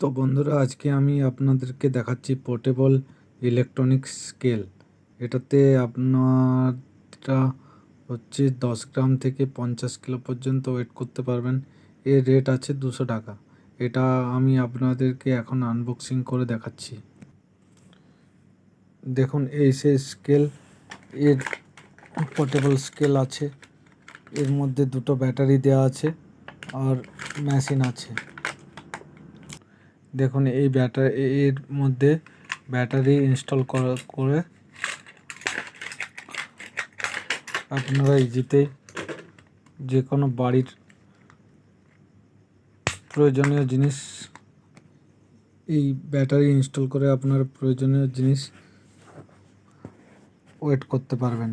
তো বন্ধুরা, আজকে আমি আপনাদেরকে দেখাচ্ছি পোর্টেবল ইলেকট্রনিক স্কেল। এটাতে আপনারা হচ্ছে দশ গ্রাম থেকে পঞ্চাশ কিলো পর্যন্ত ওয়েট করতে পারবেন। এর রেট আছে দুশো টাকা। এটা আমি আপনাদেরকে এখন আনবক্সিং করে দেখাচ্ছি। দেখুন, এই সেই স্কেল, এর পোর্টেবল স্কেল আছে। এর মধ্যে দুটো ব্যাটারি দেওয়া আছে আর মেশিন আছে। দেখুন, এই ব্যাটারি এর মধ্যে ব্যাটারি ইনস্টল করা আপনারা ইজিতে যে কোনো বাড়ির প্রয়োজনীয় জিনিস এই ব্যাটারি ইনস্টল করে আপনার প্রয়োজনীয় জিনিস ওয়েট করতে পারবেন।